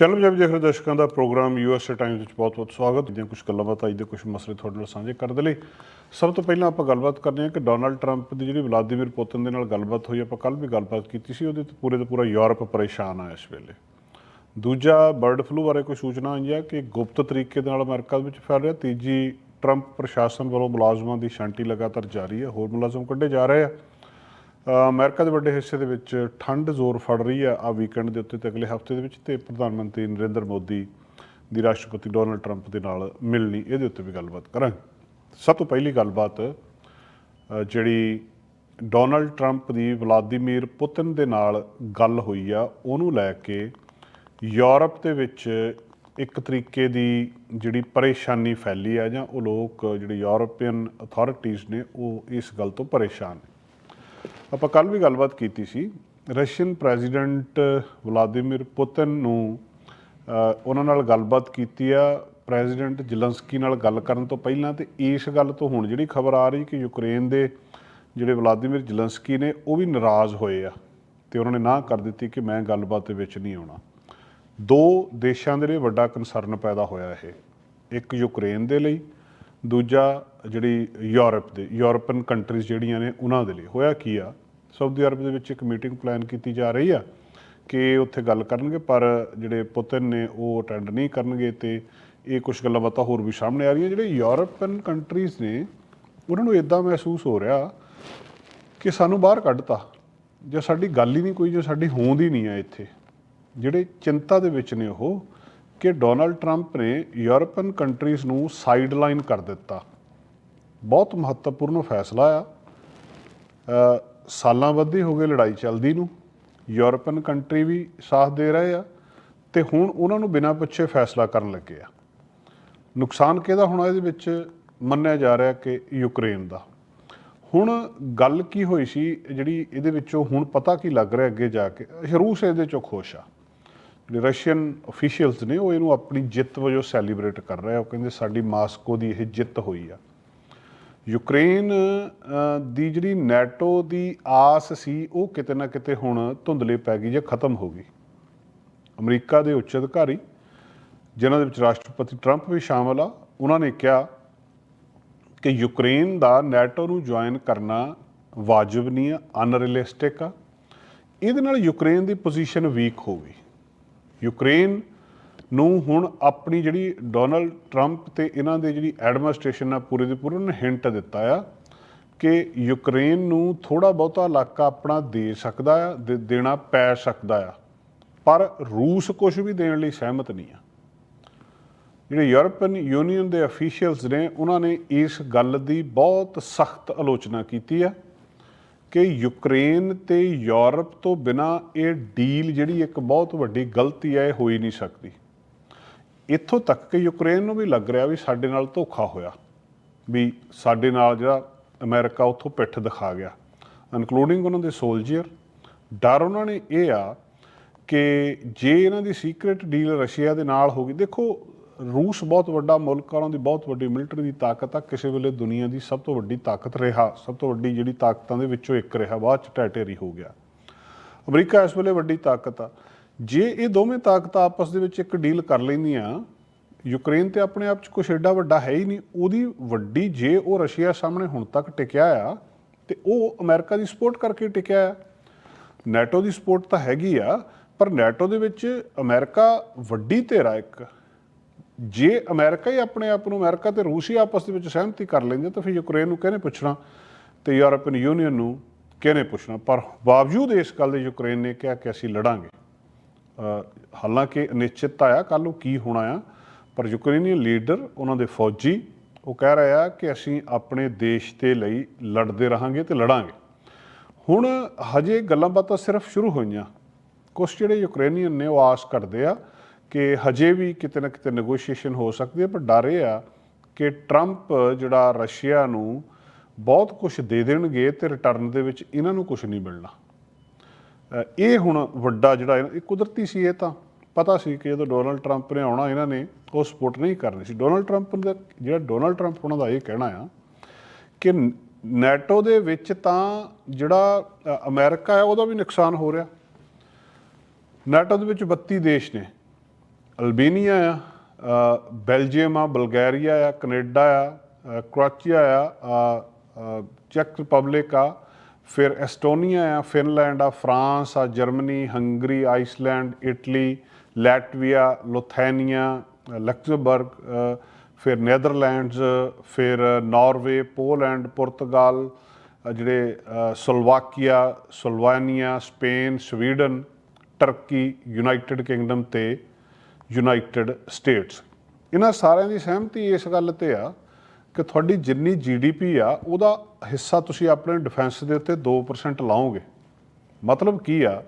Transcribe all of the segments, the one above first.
Channel Punjab ਦੇਖ ਰਹੇ ਦਰਸ਼ਕਾਂ ਦਾ ਪ੍ਰੋਗਰਾਮ ਯੂਐਸਏ ਟਾਈਮਸ ਵਿੱਚ ਬਹੁਤ-ਬਹੁਤ ਸਵਾਗਤ। ਦੀਆਂ ਕੁਝ ਗੱਲਾਂ ਬਾਤਾਂ ਅੱਜ ਦੇ ਕੁਝ ਮਸਲੇ ਤੁਹਾਡੇ ਨਾਲ ਸਾਂਝੇ ਕਰਨ ਦੇ ਲਈ। ਸਭ ਤੋਂ ਪਹਿਲਾਂ ਆਪਾਂ ਗੱਲਬਾਤ ਕਰਦੇ ਹਾਂ ਕਿ ਡੋਨਾਲਡ ਟਰੰਪ ਦੀ ਜਿਹੜੀ ਵਲਾਦੀਮੀਰ ਪੁਤਿਨ ਦੇ ਨਾਲ ਗੱਲਬਾਤ ਹੋਈ, ਆਪਾਂ ਕੱਲ ਵੀ ਗੱਲਬਾਤ ਕੀਤੀ ਸੀ, ਉਹਦੇ ਤੇ ਪੂਰੇ ਦਾ ਪੂਰਾ ਯੂਰਪ ਪਰੇਸ਼ਾਨ ਆ ਇਸ ਵੇਲੇ। ਦੂਜਾ ਬਰਡ ਫਲੂ ਬਾਰੇ ਕੋਈ ਸੂਚਨਾ ਆਈ ਹੈ ਕਿ ਗੁਪਤ ਤਰੀਕੇ ਦੇ ਨਾਲ ਅਮਰੀਕਾ ਵਿੱਚ ਫੈਲ ਰਿਹਾ। ਤੀਜੀ ਟਰੰਪ ਪ੍ਰਸ਼ਾਸਨ ਵੱਲੋਂ ਮੁਲਾਜ਼ਮਾਂ ਦੀ ਛਾਂਟੀ ਲਗਾਤਾਰ ਜਾਰੀ ਹੈ, ਹੋਰ ਮੁਲਾਜ਼ਮ ਕੱਢੇ ਜਾ ਰਹੇ ਆ। ਅਮਰੀਕਾ ਦੇ ਵੱਡੇ ਹਿੱਸੇ ਦੇ ਵਿੱਚ ਠੰਡ ਜ਼ੋਰ ਫੜ ਰਹੀ ਆ ਆ ਵੀਕਐਂਡ ਦੇ ਉੱਤੇ ਤੇ ਅਗਲੇ ਹਫ਼ਤੇ ਦੇ ਵਿੱਚ ਤੇ ਪ੍ਰਧਾਨ ਮੰਤਰੀ ਨਰਿੰਦਰ ਮੋਦੀ ਦੀ ਰਾਸ਼ਟਰਪਤੀ ਡੋਨਲਡ ਟਰੰਪ ਦੇ ਨਾਲ ਮਿਲਣੀ, ਇਹਦੇ ਉੱਤੇ ਵੀ ਗੱਲਬਾਤ ਕਰਾਂਗੇ। ਸਭ ਤੋਂ ਪਹਿਲੀ ਗੱਲਬਾਤ ਜਿਹੜੀ ਡੋਨਲਡ ਟਰੰਪ ਦੀ ਵਲਾਦੀਮੀਰ ਪੁਤਿਨ ਦੇ ਨਾਲ ਗੱਲ ਹੋਈ ਆ, ਉਹਨੂੰ ਲੈ ਕੇ ਯੂਰਪ ਦੇ ਵਿੱਚ ਇੱਕ ਤਰੀਕੇ ਦੀ ਜਿਹੜੀ ਪਰੇਸ਼ਾਨੀ ਫੈਲੀ ਆ ਜਾਂ ਉਹ ਲੋਕ, ਜਿਹੜੇ ਯੂਰਪੀਅਨ ਅਥਾਰਟੀਆਂ ਨੇ, ਉਹ ਇਸ ਗੱਲ ਤੋਂ ਪਰੇਸ਼ਾਨ ਨੇ। ਆਪਾਂ ਕੱਲ ਵੀ ਗੱਲਬਾਤ ਕੀਤੀ ਸੀ, ਰਸ਼ੀਅਨ ਪ੍ਰੈਜ਼ੀਡੈਂਟ ਵਲਾਦੀਮੀਰ ਪੁਤਿਨ ਨੂੰ ਉਹਨਾਂ ਨਾਲ ਗੱਲਬਾਤ ਕੀਤੀ ਆ, ਪ੍ਰੈਜ਼ੀਡੈਂਟ ਜਲੰਸਕੀ ਨਾਲ ਗੱਲ ਕਰਨ ਤੋਂ ਪਹਿਲਾਂ ਤੇ ਇਸ ਗੱਲ ਤੋਂ ਹੁਣ ਜਿਹੜੀ ਖਬਰ ਆ ਰਹੀ ਕਿ ਯੂਕਰੇਨ ਦੇ ਜਿਹੜੇ ਵਲਾਦੀਮੀਰ ਜਲੰਸਕੀ ਨੇ, ਉਹ ਵੀ ਨਾਰਾਜ਼ ਹੋਏ ਆ ਤੇ ਉਹਨਾਂ ਨੇ ਨਾ ਕਰ ਦਿੱਤੀ ਕਿ ਮੈਂ ਗੱਲਬਾਤ ਦੇ ਵਿੱਚ ਨਹੀਂ ਆਉਣਾ। ਦੋ ਦੇਸ਼ਾਂ ਦੇ ਲਈ ਵੱਡਾ ਕਨਸਰਨ ਪੈਦਾ ਹੋਇਆ ਇਹ, ਇੱਕ ਯੂਕਰੇਨ ਦੇ ਲਈ ਦੂਜਾ ਜਿਹੜੀ ਯੂਰਪ ਦੇ, ਯੂਰਪੀਅਨ ਕੰਟਰੀਜ਼ ਜਿਹੜੀਆਂ ਨੇ ਉਹਨਾਂ ਦੇ ਲਈ। ਹੋਇਆ ਕੀ ਆ? ਸਾਊਦੀ ਅਰਬ ਦੇ ਵਿੱਚ ਇੱਕ ਮੀਟਿੰਗ ਪਲਾਨ ਕੀਤੀ ਜਾ ਰਹੀ ਆ ਕਿ ਉੱਥੇ ਗੱਲ ਕਰਨਗੇ, ਪਰ ਜਿਹੜੇ ਪੁਤਿਨ ਨੇ ਉਹ ਅਟੈਂਡ ਨਹੀਂ ਕਰਨਗੇ ਤੇ ਇਹ ਕੁਝ ਗੱਲਾਂ ਬਾਤਾਂ ਹੋਰ ਵੀ ਸਾਹਮਣੇ ਆ ਰਹੀਆਂ। ਜਿਹੜੇ ਯੂਰਪੀਅਨ ਕੰਟਰੀਜ਼ ਨੇ, ਉਹਨਾਂ ਨੂੰ ਇਦਾਂ ਮਹਿਸੂਸ ਹੋ ਰਿਹਾ ਕਿ ਸਾਨੂੰ ਬਾਹਰ ਕੱਢਤਾ। ਜੇ ਸਾਡੀ ਗੱਲ ਹੀ ਨਹੀਂ ਕੋਈ, ਜੋ ਸਾਡੀ ਹੋਂਦ ਹੀ ਨਹੀਂ ਆ ਇੱਥੇ। ਜਿਹੜੇ ਚਿੰਤਾ ਦੇ ਵਿੱਚ ਨੇ ਉਹ ਕਿ ਡੋਨਲਡ ਟਰੰਪ ਨੇ ਯੂਰਪੀਅਨ ਕੰਟਰੀਜ਼ ਨੂੰ ਸਾਈਡਲਾਈਨ ਕਰ ਦਿੱਤਾ। ਬਹੁਤ ਮਹੱਤਵਪੂਰਨ ਫੈਸਲਾ ਆ। ਸਾਲਾਂ ਬੱਧੀ ਹੋ ਗਏ ਲੜਾਈ ਚੱਲਦੀ ਨੂੰ। ਯੂਰਪੀਅਨ ਕੰਟਰੀ ਵੀ ਸਾਥ ਦੇ ਰਹੇ ਆ ਤੇ ਹੁਣ ਉਹਨਾਂ ਨੂੰ ਬਿਨਾਂ ਪੁੱਛੇ ਫੈਸਲਾ ਕਰਨ ਲੱਗੇ ਆ। ਨੁਕਸਾਨ ਕਿਹਦਾ ਹੋਣਾ ਇਹਦੇ ਵਿੱਚ ਮੰਨਿਆ ਜਾ ਰਿਹਾ ਕਿ ਯੂਕਰੇਨ ਦਾ। ਹੁਣ ਗੱਲ ਕੀ ਹੋਈ ਸੀ, ਜਿਹੜੀ ਇਹਦੇ ਵਿੱਚੋਂ ਹੁਣ ਪਤਾ ਕੀ ਲੱਗ ਰਿਹਾ ਅੱਗੇ ਜਾ ਕੇ। ਰੂਸ ਇਹਦੇ ਚੋਂ ਖੁਸ਼ ਆ। ਰਸ਼ੀਅਨ ਅਫੀਸ਼ੀਅਲਸ ਨੇ, ਉਹ ਇਹਨੂੰ ਆਪਣੀ ਜਿੱਤ ਵਜੋਂ ਸੈਲੀਬ੍ਰੇਟ ਕਰ ਰਹੇ ਆ। ਉਹ ਕਹਿੰਦੇ ਸਾਡੀ ਮਾਸਕੋ ਦੀ ਇਹ ਜਿੱਤ ਹੋਈ ਆ। ਯੂਕਰੇਨ ਦੀ ਜਿਹੜੀ ਨੈਟੋ ਦੀ ਆਸ ਸੀ, ਉਹ ਕਿਤੇ ਨਾ ਕਿਤੇ ਹੁਣ ਧੁੰਦਲੇ ਪੈ ਗਈ ਜਾਂ ਖਤਮ ਹੋ ਗਈ। ਅਮਰੀਕਾ ਦੇ ਉੱਚ ਅਧਿਕਾਰੀ, ਜਿਨ੍ਹਾਂ ਦੇ ਵਿੱਚ ਰਾਸ਼ਟਰਪਤੀ ਟਰੰਪ ਵੀ ਸ਼ਾਮਲ ਆ, ਉਹਨਾਂ ਨੇ ਕਿਹਾ ਕਿ ਯੂਕਰੇਨ ਦਾ ਨੈਟੋ ਨੂੰ ਜੁਆਇਨ ਕਰਨਾ ਵਾਜਬ ਨਹੀਂ ਆ ਅਨਰੀਲਿਸਟਿਕ ਆ। ਇਹਦੇ ਨਾਲ ਯੂਕਰੇਨ ਦੀ ਪੋਜੀਸ਼ਨ ਵੀਕ ਹੋ ਗਈ। ਯੂਕਰੇਨ ਨੂੰ ਹੁਣ ਆਪਣੀ ਜਿਹੜੀ ਡੋਨਲਡ ਟਰੰਪ ਤੇ ਇਹਨਾਂ ਦੇ ਜਿਹੜੀ ਐਡਮਿਨਿਸਟ੍ਰੇਸ਼ਨ ਆ ਪੂਰੇ ਦੇ ਪੂਰੇ ਨੇ ਹਿੰਟ ਦਿੱਤਾ ਆ ਕਿ ਯੂਕਰੇਨ ਨੂੰ ਥੋੜਾ ਬਹੁਤਾ ਇਲਾਕਾ ਆਪਣਾ ਦੇ ਸਕਦਾ ਆ, ਦੇ- ਦੇਣਾ ਪੈ ਸਕਦਾ ਆ, ਪਰ ਰੂਸ ਕੁਝ ਵੀ ਦੇਣ ਲਈ ਸਹਿਮਤ ਨਹੀਂ ਆ। ਜਿਹੜੇ ਯੂਰਪੀਅਨ ਯੂਨੀਅਨ ਦੇ ਅਫੀਸ਼ੀਅਲਸ ਨੇ, ਉਹਨਾਂ ਨੇ ਇਸ ਗੱਲ ਦੀ ਬਹੁਤ ਸਖਤ ਆਲੋਚਨਾ ਕੀਤੀ ਆ। ਕਿ ਯੂਕਰੇਨ ਤੇ ਯੂਰਪ ਤੋਂ ਬਿਨਾ ਇਹ ਡੀਲ ਜਿਹੜੀ ਇੱਕ ਬਹੁਤ ਵੱਡੀ ਗਲਤੀ ਹੈ, ਇਹ ਹੋ ਹੀ ਨਹੀਂ ਸਕਦੀ। ਇੱਥੋਂ ਤੱਕ ਕਿ ਯੂਕਰੇਨ ਨੂੰ ਵੀ ਲੱਗ ਰਿਹਾ ਵੀ ਸਾਡੇ ਨਾਲ ਧੋਖਾ ਹੋਇਆ, ਵੀ ਸਾਡੇ ਨਾਲ ਜਿਹੜਾ ਅਮਰੀਕਾ ਉੱਥੋਂ ਪਿੱਠ ਦਿਖਾ ਗਿਆ ਇਨਕਲੂਡਿੰਗ ਉਹਨਾਂ ਦੇ ਸੋਲਜੀਅਰ ਡਰ ਉਹਨਾਂ ਨੇ ਇਹ ਆ ਕਿ ਜੇ ਇਹਨਾਂ ਦੀ ਸੀਕ੍ਰੀਟ ਡੀਲ ਰਸ਼ੀਆ ਦੇ ਨਾਲ ਹੋ ਗਈ, ਦੇਖੋ ਰੂਸ ਬਹੁਤ ਵੱਡਾ ਮੁਲਕ ਆ, ਉਹਨਾਂ ਦੀ ਬਹੁਤ ਵੱਡੀ ਮਿਲਟਰੀ ਦੀ ਤਾਕਤ ਆ, ਕਿਸੇ ਵੇਲੇ ਦੁਨੀਆ ਦੀ ਸਭ ਤੋਂ ਵੱਡੀ ਤਾਕਤ ਰਿਹਾ, ਸਭ ਤੋਂ ਵੱਡੀ ਜਿਹੜੀ ਤਾਕਤਾਂ ਦੇ ਵਿੱਚੋਂ ਇੱਕ ਰਿਹਾ, ਬਾਅਦ ਚ ਟੈਟੇਰੀ ਹੋ ਗਿਆ। ਅਮਰੀਕਾ ਇਸ ਵੇਲੇ ਵੱਡੀ ਤਾਕਤ ਆ। ਜੇ ਇਹ ਦੋਵੇਂ ਤਾਕਤਾਂ ਆਪਸ ਦੇ ਵਿੱਚ ਇੱਕ ਡੀਲ ਕਰ ਲੈਂਦੀਆਂ, ਯੂਕਰੇਨ ਤੇ ਆਪਣੇ ਆਪ ਚ ਕੁਛ ਐਡਾ ਵੱਡਾ ਹੈ ਹੀ ਨਹੀਂ, ਉਹਦੀ ਵੱਡੀ ਜੇ ਉਹ ਰਸ਼ੀਆ ਸਾਹਮਣੇ ਹੁਣ ਤੱਕ ਟਿਕਿਆ ਆ, ਤੇ ਉਹ ਅਮਰੀਕਾ ਦੀ ਸਪੋਰਟ ਕਰਕੇ ਟਿਕਿਆ ਆ। ਨੈਟੋ ਦੀ ਸਪੋਰਟ ਤਾਂ ਹੈਗੀ ਆ, ਪਰ ਨੈਟੋ ਦੇ ਵਿੱਚ ਅਮਰੀਕਾ ਵੱਡੀ ਧਿਰ ਆ ਇੱਕ। ਜੇ ਅਮਰੀਕਾ ਹੀ ਆਪਣੇ ਆਪ ਨੂੰ ਅਮਰੀਕਾ ਤੇ ਰੂਸ ਹੀ ਆਪਸ ਦੇ ਵਿੱਚ ਸਹਿਮਤੀ ਕਰ ਲੈਂਦੇ ਤਾਂ ਫਿਰ ਯੂਕਰੇਨ ਨੂੰ ਕਿਹਨੇ ਪੁੱਛਣਾ? ਤੇ ਯੂਰਪੀਅਨ ਯੂਨੀਅਨ ਨੂੰ ਕਿਹਨੇ ਪੁੱਛਣਾ? ਪਰ ਬਾਵਜੂਦ ਇਸ ਗੱਲ ਦੇ ਯੂਕਰੇਨ ਨੇ ਕਿਹਾ ਕਿ ਅਸੀਂ ਲੜਾਂਗੇ। ਹਾਲਾਂਕਿ ਅਨਿਸ਼ਚਿਤਤਾ ਆ ਕੱਲ ਨੂੰ ਕੀ ਹੋਣਾ ਆ ਪਰ ਯੂਕਰੇਨੀਅਨ ਲੀਡਰ, ਉਹਨਾਂ ਦੇ ਫੌਜੀ, ਉਹ ਕਹਿ ਰਹੇ ਆ ਕਿ ਅਸੀਂ ਆਪਣੇ ਦੇਸ਼ ਦੇ ਲਈ ਲੜਦੇ ਰਹਾਂਗੇ ਤੇ ਲੜਾਂਗੇ। ਹੁਣ ਹਜੇ ਗੱਲਾਂ ਬਾਤਾਂ ਸਿਰਫ ਸ਼ੁਰੂ ਹੋਈਆਂ। ਕੁਝ ਜਿਹੜੇ ਯੂਕਰੇਨੀਅਨ ਨੇ ਉਹ ਆਸ ਕਰਦੇ ਆ ਕਿ ਹਜੇ ਵੀ ਕਿਤੇ ਨਾ ਕਿਤੇ ਨੈਗੋਸ਼ੀਏਸ਼ਨ ਹੋ ਸਕਦੀ ਹੈ ਪਰ ਡਰ ਇਹ ਆ ਕਿ ਟਰੰਪ ਜਿਹੜਾ ਰਸ਼ੀਆ ਨੂੰ ਬਹੁਤ ਕੁਝ ਦੇ ਦੇਣਗੇ ਤੇ ਰਿਟਰਨ ਦੇ ਵਿੱਚ ਇਹਨਾਂ ਨੂੰ ਕੁਝ ਨਹੀਂ ਮਿਲਣਾ। ਇਹ ਹੁਣ ਵੱਡਾ ਜਿਹੜਾ ਇਹ ਕੁਦਰਤੀ ਸੀ ਇਹ ਤਾਂ। ਪਤਾ ਸੀ ਕਿ ਜਦੋਂ ਡੋਨਲਡ ਟਰੰਪ ਨੇ ਆਉਣਾ ਇਹਨਾਂ ਨੇ ਉਹ ਸਪੋਰਟ ਨਹੀਂ ਕਰਨੀ ਸੀ। ਡੋਨਲਡ ਟਰੰਪ ਦਾ ਜਿਹੜਾ ਡੋਨਲਡ ਟਰੰਪ ਉਹਨਾਂ ਦਾ ਇਹ ਕਹਿਣਾ ਆ ਕਿ ਨੈਟੋ ਦੇ ਵਿੱਚ ਤਾਂ ਜਿਹੜਾ ਅ, ਅਮਰੀਕਾ ਹੈ ਉਹਦਾ ਵੀ ਨੁਕਸਾਨ ਹੋ ਰਿਹਾ। ਨੈਟੋ ਦੇ ਵਿੱਚ 32 ਦੇਸ਼ ਨੇ। ਅਲਬੇਨੀਆ ਆ ਬੈਲਜੀਅਮ ਆ ਬਲਗੇਰੀਆ ਆ ਕੈਨੇਡਾ ਆ ਅ, ਕ੍ਰੋਏਸ਼ੀਆ ਆ ਅ, ਚੈਕ ਰਿਪਬਲਿਕ ਆ ਫਿਰ ਐਸਟੋਨੀਆ ਆ ਫਿਨਲੈਂਡ ਆ ਫਰਾਂਸ ਆ Germany Hungary Iceland Italy Latvia Lithuania ਅ, ਲਕਸਮਬਰਗ ਫਿਰ ਨੈਦਰਲੈਂਡਸ ਫਿਰ ਨਾਰਵੇ ਪੋਲੈਂਡ ਪੁਰਤਗਾਲ ਜਿਹੜੇ ਅ, Slovakia Slovenia Spain Sweden Turkey United Kingdom ਤੇ ਯੂਨਾਈਟਿਡ ਸਟੇਟਸ। ਇਹਨਾਂ ਸਾਰਿਆਂ ਦੀ ਸਹਿਮਤੀ ਇਸ ਗੱਲ ਤੇ ਆ ਕਿ ਤੁਹਾਡੀ ਜਿੰਨੀ ਜੀਡੀਪੀ ਆ, ਉਹਦਾ ਹਿੱਸਾ ਤੁਸੀਂ ਆਪਣੇ ਡਿਫੈਂਸ ਦੇ ਉੱਤੇ 2% ਲਾਓਗੇ। ਮਤਲਬ ਕੀ ਆ,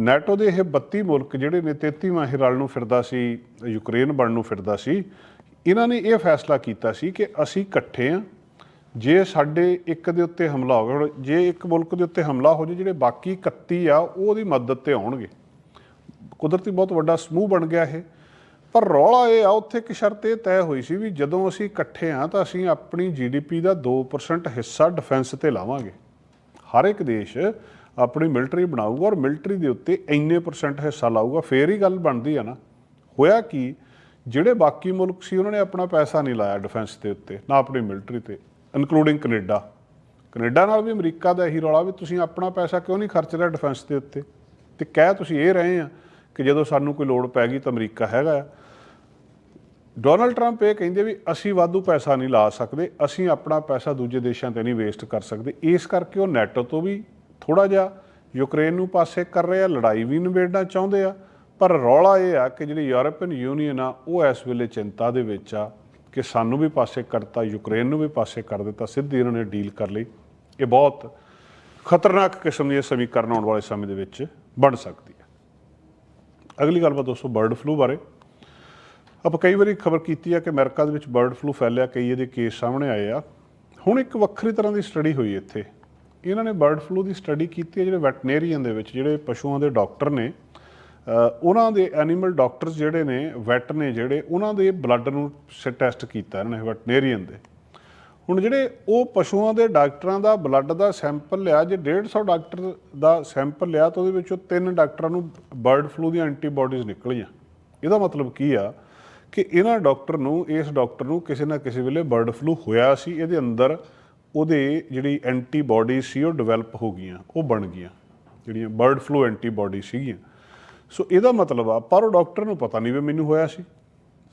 ਨੈਟੋ ਦੇ ਇਹ 32 ਮੁਲਕ ਜਿਹੜੇ ਨੇ 33ਵਾਂ ਇਹ ਰਲ ਨੂੰ ਫਿਰਦਾ ਸੀ, ਯੂਕਰੇਨ ਬਣ ਨੂੰ ਫਿਰਦਾ ਸੀ, ਇਹਨਾਂ ਨੇ ਇਹ ਫੈਸਲਾ ਕੀਤਾ ਸੀ ਕਿ ਅਸੀਂ ਇਕੱਠੇ ਆ। ਜੇ ਸਾਡੇ ਇੱਕ ਦੇ ਉੱਤੇ ਹਮਲਾ ਹੋ ਗਿਆ ਜੇ ਇੱਕ ਮੁਲਕ ਦੇ ਉੱਤੇ ਹਮਲਾ ਹੋ ਜੇ, ਜਿਹੜੇ ਬਾਕੀ 31 ਆ ਉਹ ਉਹਦੀ ਮਦਦ ਤੇ ਆਉਣਗੇ। ਕੁਦਰਤੀ ਬਹੁਤ ਵੱਡਾ ਸਮੂਹ ਬਣ ਗਿਆ ਇਹ। ਪਰ ਰੌਲਾ ਇਹ ਆ, ਉੱਥੇ ਇੱਕ ਸ਼ਰਤ ਇਹ ਤੈਅ ਹੋਈ ਸੀ ਵੀ ਜਦੋਂ ਅਸੀਂ ਇਕੱਠੇ ਆ ਤਾਂ ਅਸੀਂ ਆਪਣੀ ਜੀਡੀਪੀ ਦਾ 2% ਹਿੱਸਾ ਡਿਫੈਂਸ ਤੇ ਲਾਵਾਂਗੇ। ਹਰ ਇੱਕ ਦੇਸ਼ ਆਪਣੀ ਮਿਲਟਰੀ ਬਣਾਊਗਾ ਔਰ ਮਿਲਟਰੀ ਦੇ ਉੱਤੇ ਇੰਨੇ ਪਰਸੈਂਟ ਹਿੱਸਾ ਲਾਊਗਾ, ਫੇਰ ਹੀ ਗੱਲ ਬਣਦੀ ਆ ਨਾ। ਹੋਇਆ ਕੀ, ਜਿਹੜੇ ਬਾਕੀ ਮੁਲਕ ਸੀ, ਉਹਨਾਂ ਨੇ ਆਪਣਾ ਪੈਸਾ ਨਹੀਂ ਲਾਇਆ ਡਿਫੈਂਸ ਦੇ ਉੱਤੇ, ਨਾ ਆਪਣੀ ਮਿਲਟਰੀ ਤੇ ਇਨਕਲੂਡਿੰਗ ਕੈਨੇਡਾ। ਕੈਨੇਡਾ ਨਾਲ ਵੀ ਅਮਰੀਕਾ ਦਾ ਇਹੀ ਰੌਲਾ ਵੀ ਤੁਸੀਂ ਆਪਣਾ ਪੈਸਾ ਕਿਉਂ ਨਹੀਂ ਖਰਚ ਰਿਹਾ ਡਿਫੈਂਸ ਦੇ ਉੱਤੇ? ਤੇ ਕਹਿ ਤੁਸੀਂ ਇਹ ਰਹੇ ਆ ਕਿ ਜਦੋਂ ਸਾਨੂੰ ਕੋਈ ਲੋੜ ਪੈ ਗਈ ਤਾਂ ਅਮਰੀਕਾ ਹੈਗਾ ਆ। ਡੋਨਲਡ ਟਰੰਪ ਇਹ ਕਹਿੰਦੇ ਵੀ ਅਸੀਂ ਵਾਧੂ ਪੈਸਾ ਨਹੀਂ ਲਾ ਸਕਦੇ, ਅਸੀਂ ਆਪਣਾ ਪੈਸਾ ਦੂਜੇ ਦੇਸ਼ਾਂ ਤੇ ਨਹੀਂ ਵੇਸਟ ਕਰ ਸਕਦੇ। ਇਸ ਕਰਕੇ ਉਹ ਨੈਟੋ ਤੋਂ ਵੀ ਥੋੜਾ ਜਿਹਾ ਯੂਕਰੇਨ ਨੂੰ ਪਾਸੇ ਕਰ ਰਹੇ ਆ, ਲੜਾਈ ਵੀ ਨਿਬੇੜਨਾ ਚਾਹੁੰਦੇ ਆ। ਪਰ ਰੌਲਾ ਇਹ ਆ ਕਿ ਜਿਹੜੀ ਯੂਰਪੀਅਨ ਯੂਨੀਅਨ ਆ, ਉਹ ਇਸ ਵੇਲੇ ਚਿੰਤਾ ਦੇ ਵਿੱਚ ਆ ਕਿ ਸਾਨੂੰ ਵੀ ਪਾਸੇ ਕਰਤਾ, ਯੂਕਰੇਨ ਨੂੰ ਵੀ ਪਾਸੇ ਕਰ ਦਿੱਤਾ, ਸਿੱਧੀ ਇਹਨਾਂ ਨੇ ਡੀਲ ਕਰ ਲਈ। ਇਹ ਬਹੁਤ ਖਤਰਨਾਕ ਕਿਸਮ ਦੀ ਸਮੀਕਰਨ ਆਉਣ ਵਾਲੇ ਸਮੇਂ ਦੇ ਵਿੱਚ ਬਣ ਸਕਦੀ ਹੈ। ਅਗਲੀ ਗੱਲਬਾਤ ਦੋਸਤੋ, ਬਰਡ ਫਲੂ ਬਾਰੇ। ਆਪਾਂ ਕਈ ਵਾਰੀ ਖਬਰ ਕੀਤੀ ਆ ਕਿ ਅਮਰੀਕਾ ਦੇ ਵਿੱਚ ਬਰਡ ਫਲੂ ਫੈਲਿਆ, ਕਈ ਇਹਦੇ ਕੇਸ ਸਾਹਮਣੇ ਆਏ ਆ। ਹੁਣ ਇੱਕ ਵੱਖਰੀ ਤਰ੍ਹਾਂ ਦੀ ਸਟੱਡੀ ਹੋਈ ਇੱਥੇ। ਇਹਨਾਂ ਨੇ ਬਰਡ ਫਲੂ ਦੀ ਸਟੱਡੀ ਕੀਤੀ ਹੈ ਜਿਹੜੇ ਵੈਟਨੇਰੀਅਨ ਦੇ ਵਿੱਚ, ਜਿਹੜੇ ਪਸ਼ੂਆਂ ਦੇ ਡਾਕਟਰ ਨੇ। ਉਹਨਾਂ ਦੇ ਐਨੀਮਲ ਡਾਕਟਰਸ ਜਿਹੜੇ ਨੇ ਵੈਟ ਨੇ ਜਿਹੜੇ, ਉਹਨਾਂ ਦੇ ਬਲੱਡ ਨੂੰ ਟੈਸਟ ਕੀਤਾ ਇਹਨਾਂ ਨੇ ਵੈਟਨੇਰੀਅਨ ਦੇ। ਹੁਣ ਜਿਹੜੇ ਉਹ ਪਸ਼ੂਆਂ ਦੇ ਡਾਕਟਰਾਂ ਦਾ ਬਲੱਡ ਦਾ ਸੈਂਪਲ ਲਿਆ, ਜੇ 150 ਡਾਕਟਰ ਦਾ ਸੈਂਪਲ ਲਿਆ, ਤਾਂ ਉਹਦੇ ਵਿੱਚੋਂ ਤਿੰਨ ਡਾਕਟਰਾਂ ਨੂੰ ਬਰਡ ਫਲੂ ਦੀਆਂ ਐਂਟੀਬਾਡੀਜ਼ ਨਿਕਲੀਆਂ। ਇਹਦਾ ਮਤਲਬ ਕੀ ਆ? ਕਿ ਇਹਨਾਂ ਡਾਕਟਰ ਨੂੰ, ਇਸ ਡਾਕਟਰ ਨੂੰ ਕਿਸੇ ਨਾ ਕਿਸੇ ਵੇਲੇ ਬਰਡ ਫਲੂ ਹੋਇਆ ਸੀ, ਇਹਦੇ ਅੰਦਰ ਉਹਦੇ ਜਿਹੜੀ ਐਂਟੀਬਾਡੀ ਸੀ, ਉਹ ਡਿਵੈਲਪ ਹੋ ਗਈਆਂ, ਉਹ ਬਣ ਗਈਆਂ, ਜਿਹੜੀਆਂ ਬਰਡ ਫਲੂ ਐਂਟੀਬਾਡੀ ਸੀਗੀਆਂ। ਸੋ ਇਹਦਾ ਮਤਲਬ ਆ, ਪਰ ਉਹ ਡਾਕਟਰ ਨੂੰ ਪਤਾ ਨਹੀਂ ਵੀ ਮੈਨੂੰ ਹੋਇਆ ਸੀ।